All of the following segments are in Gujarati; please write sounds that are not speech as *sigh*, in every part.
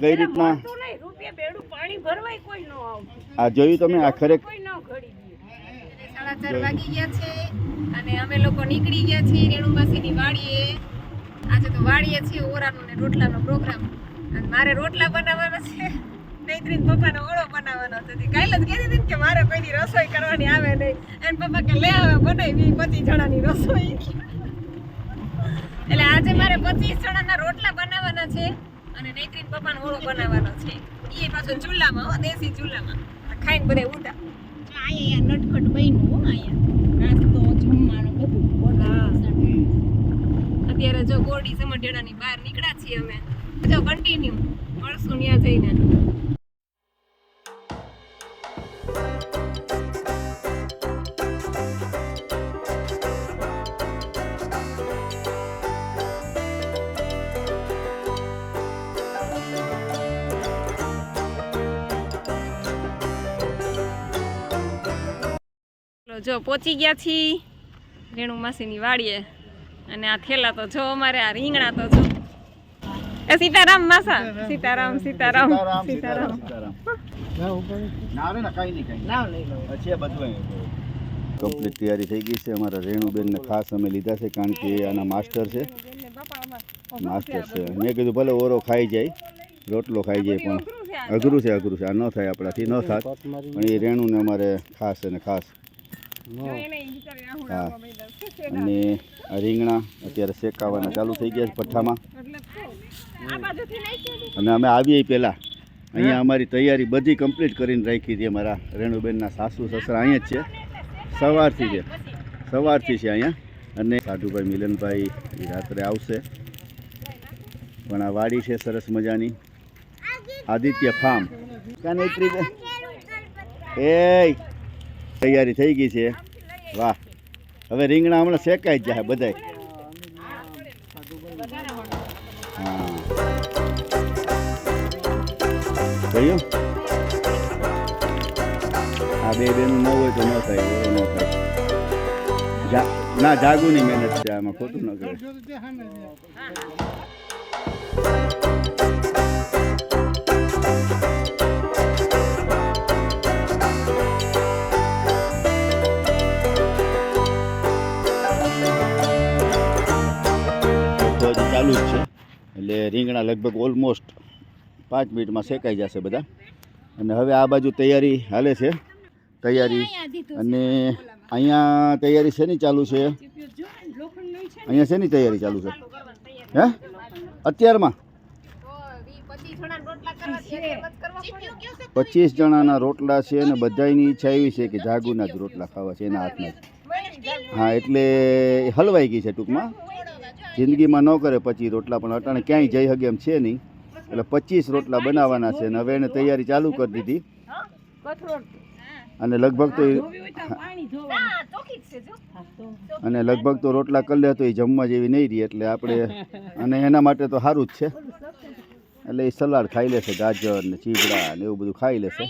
કઈ રીતના? મળતું નહીં, રૂપિયા બેડું પાણી ભરવાય કોઈ ન આવતું. આ જોયું તમે? આ ખરેખર કોઈ ન ઘડી દે. સાડા ચાર વાગી ગયા છે અને અમે લોકો નીકળી ગયા છીએ રેણુમાસીની વાડીએ. આજે તો વાડીએ છીએ ઓરાનો ને રોટલાનો પ્રોગ્રામ. અને મારે રોટલા બનાવવાનો છે. નૈત્રીન પપ્પાનો ઓળો બનાવવાનો હતો. કાલે જ કીધી હતી કે મારે કોઈની રસોઈ કરવાની આવે નહીં. અને પપ્પા કે લે આવે બનાવી. પચીસ જણાની રસોઈ. એટલે આજે મારે પચીસ જણાના રોટલા બનાવવાના છે. અને નૈત્રીન પપ્પાનો ઓળો બનાવવાનો છે. એ પાછો ચૂલામાં હો દેશી ચૂલામાં. ખાઈને બધે ઉડા અહીંયા નટખટ બન્યું હો અહીંયા. નાસ્તો, જમવાનું બધું બનાવ્યું. અત્યારે જો ગોડી સમઢિયાળાની બહાર નીકળ્યા છીએ અમે. જો કન્ટિન્યુ મળશું ત્યાં જઈને. જો પહોંચી ગયા છીએ રેણુ માસીની વાડીએ. અને આ થેલા તો જો અમારે આ રીંગણા તો જો. એ સીતારામ માસા. સીતારામ. સીતારામ સીતારામ ના રે ના કઈ નહીં કઈ પછી આ બધું કમ્પ્લીટ તૈયારી થઈ ગઈ છે. અમારા રેણુબેનને ખાસ અમે લીધા છે કારણ કે આના માસ્ટર છે. માસ્ટર છે. મેં કીધું ભલે ઓરો ખાઈ જાય રોટલો ખાઈ જાય પણ અઘરું છે અઘરું છે આ ન થાય આપણાથી ન થાય પણ એ રેણુને અમારે ખાસ અને ખાસ હા. અને રીંગણા અત્યારે શેકાવાના ચાલુ થઈ ગયા છે ભઠ્ઠામાં. અને અમે આવીએ પહેલાં. અહીંયા અમારી તૈયારી બધી કમ્પ્લીટ કરીને રાખી હતી અમારા રેણુબેનના સાસુ સસરા અહીંયા જ છે. સવારથી છે. સવારથી છે અહીંયા. અને સાધુભાઈ મિલનભાઈ રાત્રે આવશે. પણ આ વાડી છે સરસ મજાની. આદિત્ય ફાર્મ. કાને? એ તૈયારી થઈ ગઈ છે. વાહ. હવે રીંગણા હમણાં શેકાઈ જ જાય બધાય. હા. આ બે બેનું ન હોય તો ન થાય ન થાય. ના, જાગુની મહેનત છે આમાં, ખોટું ન કરે ચાલુ જ છે. એટલે રીંગણા લગભગ ઓલમોસ્ટ પાંચ મિનિટમાં શેકાઈ જશે બધા. અને હવે આ બાજુ તૈયારી હાલે છે. તૈયારી અને અહીંયા તૈયારી શેની ચાલુ છે? અહીંયા શેની તૈયારી ચાલુ છે? હે? અત્યારમાં? પચીસ જણાના રોટલા છે અને બધાની ઈચ્છા એવી છે કે જાગુના જ રોટલા ખાવા છે એના હાથમાં હા એટલે હલવાઈ ગઈ છે ટૂંકમાં. જિંદગીમાં ન કરે પચીસ રોટલા પણ અટાણે ક્યાંય જઈ શકે એમ છે નહીં. એટલે પચીસ રોટલા બનાવવાના છે અને હવે એને તૈયારી ચાલુ કરી દીધી. અને લગભગ તો અને લગભગ તો રોટલા કરી લે તો એ જમવા જેવી નહીં રહી એટલે આપણે અને એના માટે તો સારું જ છે. એટલે એ સલાડ ખાઈ લેશે ગાજર ને ચીવડા ને એવું બધું ખાઈ લેશે.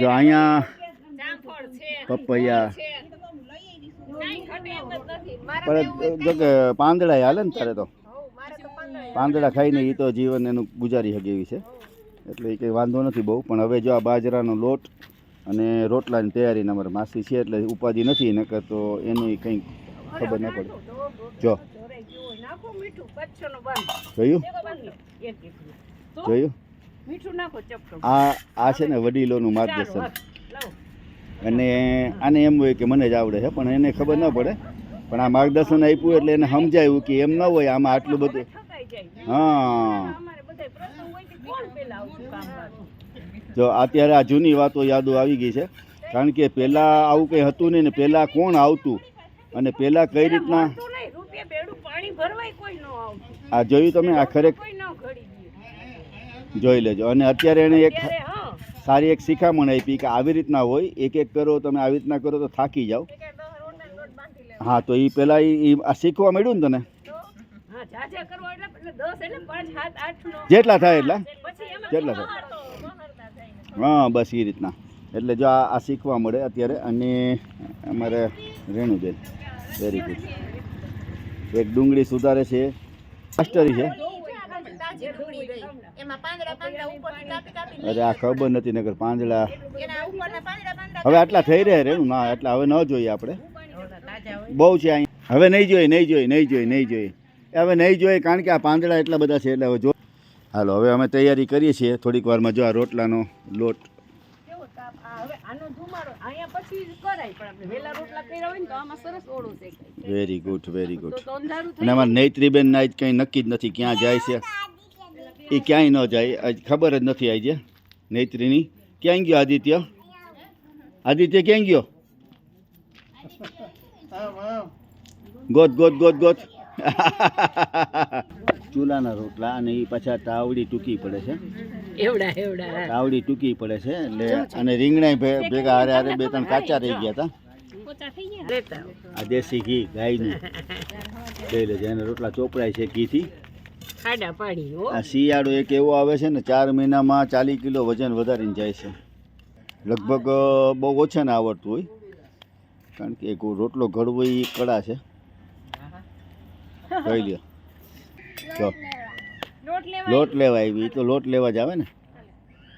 જો અહીંયા પપૈયા પણ જો કે પાંદડા હાલે ને તારે તો? પાંદડા ખાઈને એ તો જીવન એનું ગુજારી શકે એવી છે. એટલે એ કંઈ વાંધો નથી બહુ. પણ હવે જો આ બાજરાનો લોટ અને રોટલાની તૈયારીને અમારે માસી છે એટલે ઉપાધિ નથી નકર તો એની કંઈ ખબર ન પડે. જો. જોયું? જોયું? આ આ છે ને વડીલોનું માર્ગદર્શન. અને આને એમ હોય કે મને જ આવડે છે પણ એને ખબર ન પડે પણ આ માર્ગદર્શન આપ્યું એટલે એને સમજાયું કે એમ ન હોય આમાં આટલું બધું હા? જો અત્યારે આ જૂની વાતો યાદો આવી ગઈ છે કારણ કે પહેલાં આવું કંઈ હતું નહીં ને પહેલાં કોણ આવતું અને પહેલાં કઈ રીતના. આ જોયું તમે આ ખરેખર. જોઈ લેજો અને અત્યારે એને એક સારી એક શિખામણ આપી કે આવી રીતના હોય એક એક કરો તમે આવી રીતના કરો તો થાકી જાઓ. હા તો એ પહેલાં એ આ શીખવા મળ્યું ને તને. જેટલા થાય એટલા? જેટલા થાય. હા બસ એ રીતના. એટલે જો આ આ શીખવા મળે અત્યારે અને અમારે રેણુબેન વેરી ગુડ એક ડુંગળી સુધારે છે. માસ્ટરી છે. એમાં પાંદડા પાંદડા ઉપરથી કાપી કાપી અરે આ ખબર નથી નગર પાંદડા. એના ઉપરના પાંદડા પાંદડા હવે આટલા થઈ રહ્યા રે ના એટલે હવે ન જોઈએ આપણે. બહુ છે અહીં. હવે નહીં જોઈએ નહીં જોઈએ નહીં જોઈએ નહીં જોઈએ. હવે નહીં જોઈએ કારણ કે આ પાંદડા એટલા બધા છે એટલે હવે જો હાલો હવે અમે તૈયારી કરીએ છીએ. થોડીક વારમાં જો આ રોટલાનો લોટ કેવો તાપ? આ હવે આનો ધુમાડો અહીંયા પછી જ કરાય પણ આપણે વેલા રોટલા કર્યા હોય ને તો આમાં સરસ ઓળું શેકાય વેરી ગુડ વેરી ગુડ અને અમારે નૈત્રીબેન ના કંઈ નક્કી જ નથી ક્યાં જાય છે. એ ક્યાંય ન જાય. આજ ખબર જ નથી આવી છે નૈત્રીની ક્યાં ગયો આદિત્ય? આદિત્ય ક્યાં ગયો? ગોત ગોત ગોત ગોત. *laughs* ચૂલાના રોટલા અને એ પાછા તાવડી ટૂંકી પડે છે. એવડા એવડા. તાવડી ટૂંકી પડે છે એટલે અને રીંગણા ભેગા હારે હારે બે ત્રણ કાચા રહી ગયા હતા. આ દેશી ઘી ગાયનું. લઈ લેજે. અને રોટલા ચોપડાય છે ઘીથી. ખાડા પાડી આ શિયાળો એક એવો આવે છે ને ચાર મહિનામાં ચાલીસ કિલો વજન વધારીને જાય છે. લગભગ બહુ ઓછા ને આવડતું હોય કારણ કે એક રોટલો ઘડવો એ કળા છે. કહી લ્યો. જો. લોટ લેવા આવી એ તો લોટ લેવા જ આવે ને.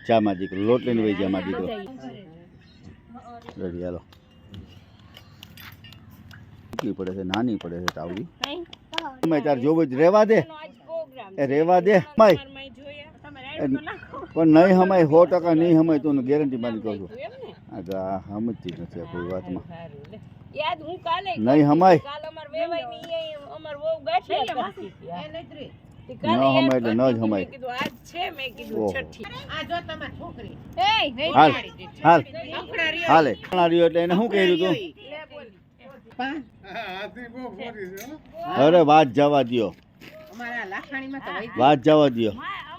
ચામાં દીકરો લોટ લઈને વહી જાય દીકરો. રેડી હાલો. પડે છે નાની પડે છે તાવડી. તમે તાર જોવું જ રહેવા દે. રહેવા દે માય. પણ નહીં હમાય સો ટકા નહીં હમાય તું ગેરંટી મારી કહું છું. આ સમજતી નથી કોઈ વાતમાં. યાદ હું કાલે નહીં હમાય. કાલ અમાર વેવાઈ ની અમાર વહુ ગાંઠિયા હતી. એ નૈત્રી તે ન કાલે એટલે ન જ કરતી હતી. હમાય. મેં કીધું આજ છે મેં કીધું ઓહો. છઠ્ઠી. આ જો તમારી છોકરી. એય નહીં હાલ હાલ. અખડા રહ્યો. એટલે એને શું કર્યું તું? અરે વાત જવા દ્યો. વાત જવા દ્યો.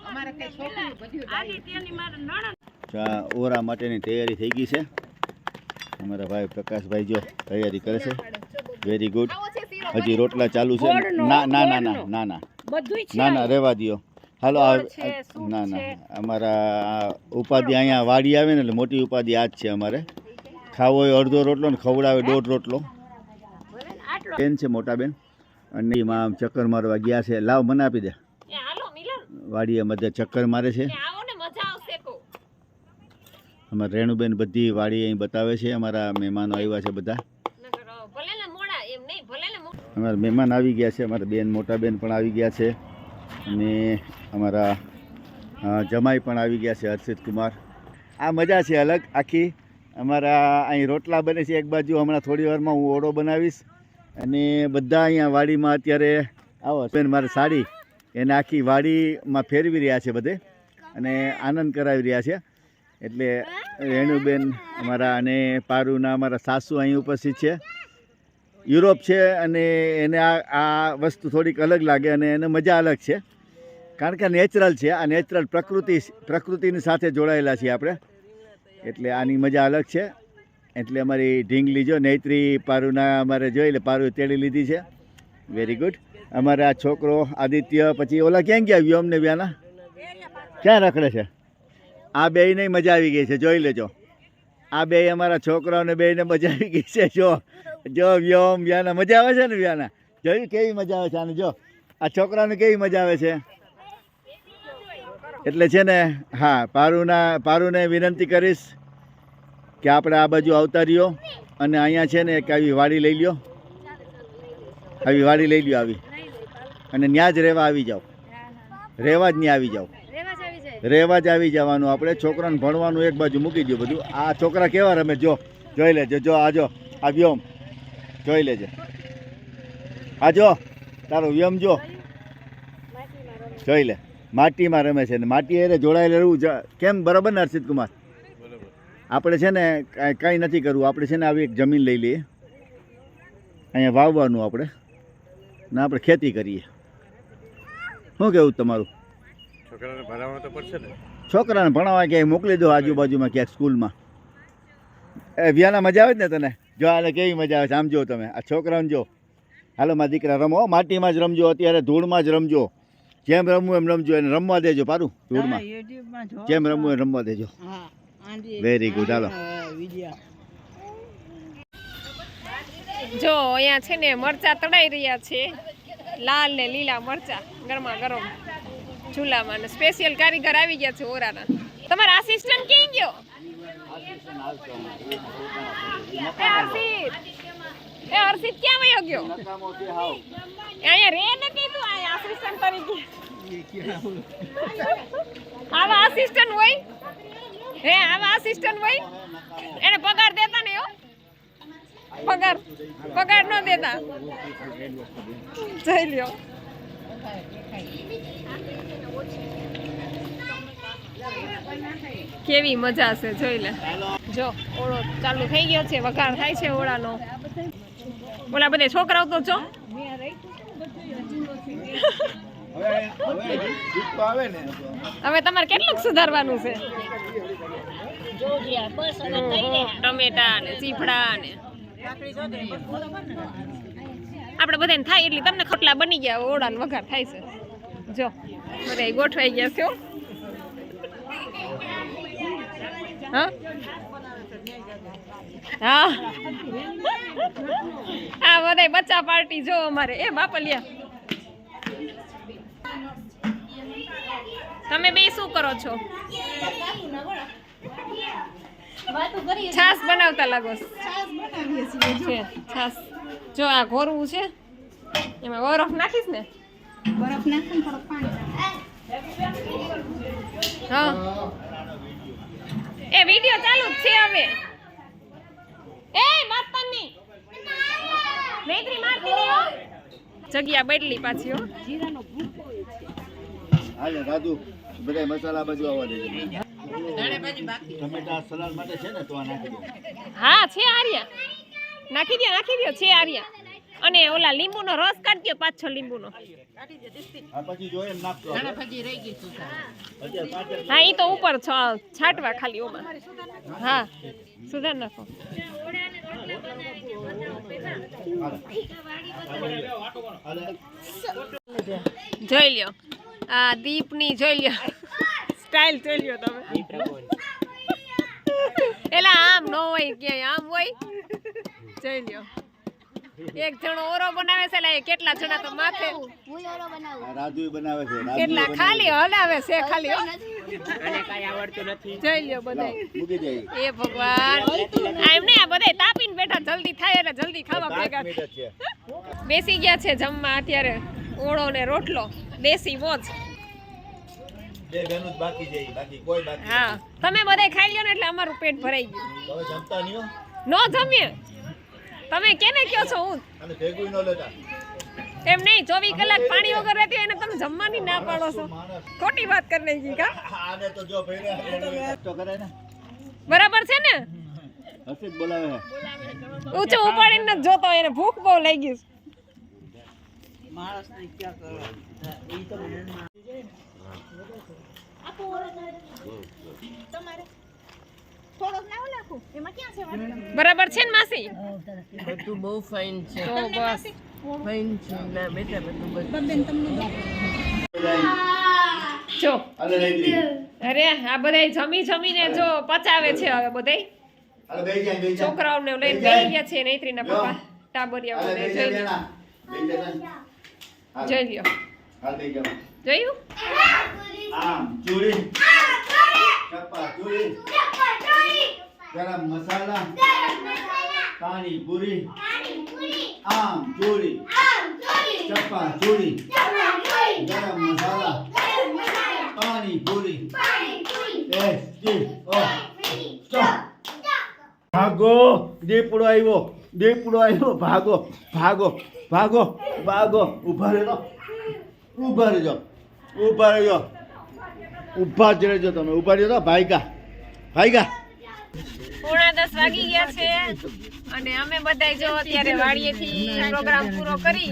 અમારે કઈ છોકરી બધું આદિત્યની મારા નણંદ. ચા ઓરા માટેની તૈયારી થઈ ગઈ છે. અમારા ભાઈ પ્રકાશભાઈ જો તૈયારી કરે છે. વેરી ગુડ હજી રોટલા ચાલુ છે. ના ના ના ના ના ના. ના ના રહેવા દો હાલો ના ના. અમારા ઉપાધિ અહીંયા વાડી આવે ને એટલે મોટી ઉપાધિ આ જ છે અમારે. ખાવો હોય અડધો રોટલો ને ખવડાવે દોઢ રોટલો. બેન છે મોટા બેન. અને એમાં આમ ચક્કર મારવા ગયા છે. લાવ મને આપી દે. વાડીએ મધ્ય ચક્કર મારે છે. અમારા રેણુબેન બધી વાડી અહીં બતાવે છે. અમારા મહેમાનો આવ્યા છે બધા. અમારા મહેમાન આવી ગયા છે. અમારા બેન મોટા બેન પણ આવી ગયા છે. અને અમારા જમાઈ પણ આવી ગયા છે હર્ષિત કુમાર. આ મજા છે અલગ આખી. અમારા અહીં રોટલા બને છે એક બાજુ. હમણાં થોડી વારમાં હું ઓળો બનાવીશ. અને બધા અહીંયા વાડીમાં અત્યારે આવો બેન, મારે સાડી. એને આખી વાડીમાં ફેરવી રહ્યા છે બધે અને આનંદ કરાવી રહ્યા છે. એટલે રેણુબેન અમારા અને પારુના અમારા સાસુ અહીં ઉપસ્થિત છે. યુરોપ છે અને એને આ આ વસ્તુ થોડીક અલગ લાગે અને એને મજા અલગ છે. કારણ કે નેચરલ છે, આ નેચરલ પ્રકૃતિ પ્રકૃતિની સાથે જોડાયેલા છીએ આપણે. એટલે આની મજા અલગ છે. એટલે અમારી ઢીંગલી જો નૈત્રી પારુના અમારે જોઈ એટલે પારુ તેડી લીધી છે. વેરી ગુડ અમારે આ છોકરો આદિત્ય, પછી ઓલા ક્યાં ગયા વ્યોમ ને વ્યાના? ક્યાં રખડે છે? આ બેયને મજા આવી ગઈ છે, જોઈ લેજો. આ બે અમારા છોકરાઓને બેયને મજા આવી ગઈ છે, જો. જો વ્યોમ, વ્યાના. મજા આવે છે ને વ્યાના? જોયું કેવી મજા આવે છે આને, જો. આ છોકરાને કેવી મજા આવે છે? એટલે છે ને, હા, પારુના, પારુને વિનંતી કરીશ. કે આપણે આ બાજુ આવતા રહ્યો અને અહીંયા છે ને એક આવી વાડી લઈ લ્યો. આવી વાડી લઈ લ્યો આવી. અને ત્યાં જ રહેવા આવી જાઓ. રહેવા જ નહીં આવી જાઓ. રહેવા જ આવી જવાનું. આપણે છોકરાને ભણવાનું એક બાજુ મૂકી દો બધું. આ છોકરા કેવા રમે? જો, જોઈ લેજો. જો, આ જો, આ વ્યોમ. જોઈ લેજે. આ જો, તારો વ્યમ જો. જોઈ લે. માટીમાં રમે છે ને માટી એને જોડાયેલું રહેવું કેમ? બરાબર ને હર્ષિત કુમાર આપણે છે ને કાંઈ કાંઈ નથી કરવું. આપણે છે ને આવી એક જમીન લઈ લઈએ. અહીંયા વાવવાનું આપણે. ને આપણે ખેતી કરીએ. શું કેવું તમારું? છોકરાને ભણાવવા તો પડશે ને. છોકરાને ભણાવવા ક્યાંય મોકલી દો આજુબાજુમાં ક્યાંક સ્કૂલમાં. એ વ્યાના મજા આવે જ ને તને? જો આને કેવી મજા આવે છે. આમ જો તમે. આ છોકરાને જો હાલો મારા દીકરા રમો માટીમાં જ રમજો. અત્યારે ધૂળમાં જ રમજો. જેમ રમવું એમ રમજો. એને રમવા દેજો પારું ધૂળમાં. જેમ રમવું એમ રમવા દેજો. વેરી ગુડ હાલો. જો અહીંયા છે ને મરચા તળાઈ રહ્યા છે. લાલ ને લીલા મરચા ગરમા ગરમ ચૂલામાં. સ્પેશિયલ કારીગર આવી ગયા છે ઓરાના. તમારા આસિસ્ટન્ટ ક્યાં ગયો? એ હર્ષિત. ક્યાં વયો ગયો? અહીંયા રે ને કીધું અહીંયા આસિસ્ટન્ટ તરીકે? આવા આસિસ્ટન્ટ હોય? હે આવા આસિસ્ટન્ટ હોય? એને પગાર દેતા ને હો. પગાર પગાર ન દેતા. જઈ લ્યો. કેવી મજા છે જોઈ લે. જો ઓળો ચાલુ થઈ ગયો છે વઘાર થાય છે ઓળાનો. ઓલા બધે છોકરાઓ તો જો. હવે તમારે કેટલુંક સુધારવાનું છે? ટમેટા ને ચીફડા ને. આપણે બધાને થાય એટલે તમને ખટલા બની ગયા ઓળાનો વઘાર થાય છે. જો બધા ગોઠવાઈ ગયા છે હા. હા? આ બધા બચ્ચા પાર્ટી જો અમારે. એ બાપલિયા તમે બે શું કરો છો? છાસ બનાવતા લાગો છે? છાસ જો આ ઘોરવું છે એમાં બરફ નાખીશ ને? બરફ નાખો ને પાણી હા. એ વિડિયો ચાલુ જ છે હવે. એ માતાની. નૈત્રી મારતી નહીં હો. જગ્યા બદલી પાછી હો. હાલે રાધુ બધા મસાલા બાજુ આવવા દેજો. ટમેટા સલાડ માટે છે ને તો આ નાખી દો. હા છે આર્યા. નાખી દો નાખી દો છે આર્યા. અને ઓલા લીંબુનો રસ કાઢી દો પાંચ છ લીંબુનો આ પછી જોઈએ ને નાખતો હવે. અત્યારે પાંચ જ હા એ તો ઉપર છ- છાંટવા ખાલી ઓમાં. હા સુધાર નાખો. જોઈ લ્યો. આ દીપની જોઈ લ્યો. સ્ટાઇલ જોઈ લ્યો તમે. એલા આમ નો હોય ક્યાંય આમ હોય? જોઈ લ્યો એક જણો ઓરો બનાવે છે એટલે કેટલા જણા તો માથે? આ રાજુ બનાવે છે કેટલા ખાલી હલાવે છે ખાલી હો. જોઈ લ્યો. બધાય મૂકી જાય એ ભગવાન. આ એમ આ બધાય તાપીને બેઠા જલ્દી થાય એટલે જલ્દી ખાવા ભેગા. બેસી ગયા છે જમવા અત્યારે ઓળો ને રોટલો. દેશી મોજ. બે બેનું જ બાકી છે બાકી કોઈ બાકી હા. તમે બધાય ખાઈ લ્યો ને એટલે અમારું પેટ ભરાઈ ગયું. હવે જમતા નહીં નો જમીએ તમે કેને કયો છો હું? અને ભેગું ન લેતા. એમ નહીં ચોવીસ કલાક પાણી વગર રહેતી એને તમે જમવાની ના પાડો છો. ખોટી વાત કરી નાખી કા? આને તો જો તો કરે ને. બરાબર છે ને? ઊંચો બોલાવે. છે ઊંચું ઉપાડીને જોતો એને ભૂખ બહુ લાગી ગઈ છે. તમારે. થોડોક ના નાખું એમાં ક્યાં છે બરાબર છે ને માસી? બધું બહુ ફાઇન છે. તો બસ. ફાઇન છે. ના બેટા બધું બધું બબેન તમને જો. અરે આ બધાય જમી જમીને જો પચાવે છે હવે જા. છોકરાઓને લઈને બેહી બેસી ગયા છે નૈત્રીના પપ્પા. ટાબરિયા બધા બેહી લ્યો. જોઈ લ્યો. જોયું આમ ચૂરી ચપ્પા ચૂરી ગરમ મસાલા પાણી પૂરી આમ ચૂરી ચપ્પા ચૂરી ગરમ મસાલા પાણી પૂરી એસ જી ઓ સ્ટોપ ભાગો દીપડો આવ્યો દીપડો આવ્યો ભાગો ભાગો ભાગો ભાગો ઊભા રહેજો ઊભા રહેજો ઊભા રહેજો. ઊભા જ રહેજો તમે ઊભા રહેજો. ભાઈગા ભાઈગા. પોણા દસ વાગી ગયા છે અને અમે બધાય જો અત્યારે વાડીએથી પ્રોગ્રામ પૂરો કરી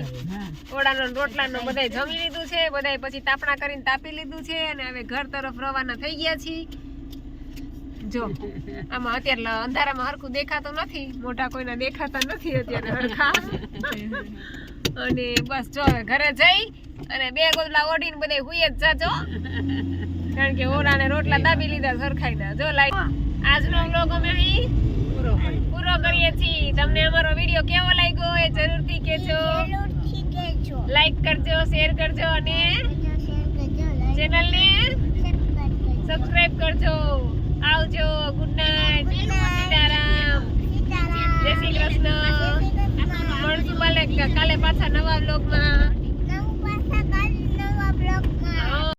ઓળાનો રોટલાનો બધાય જમી લીધું છે, બધાય પછી તાપણા કરીને તાપી લીધું છે અને હવે ઘર તરફ રવાના થઈ ગયા છીએ. જો, આમાં અત્યારે અંધારામાં હરખું દેખાતો નથી, મોટા કોઈના દેખાતા નથી અત્યારે હરખા. અને બસ જો હવે ઘરે જઈ અને બે ગોદલા ઓઢીને બધે હુઈ જ જાજો. કારણ કે ઓરાને રોટલા દાબી લીધા સરખાઈના જો લાઈક આજનો વ્લોગ અમે અહીં પૂરો કરીએ. છીએ. તમને અમારો વીડિયો કેવો લાગ્યો એ જરૂરથી કહેજો. લાઈક કરજો શેર કરજો અને ચેનલને સબસ્ક્રાઇબ કરજો. આવજો. ગુડ નાઇટ સીતારામ જય શ્રી કૃષ્ણ. મળશું કાલે પાછા નવા બ્લોગમાં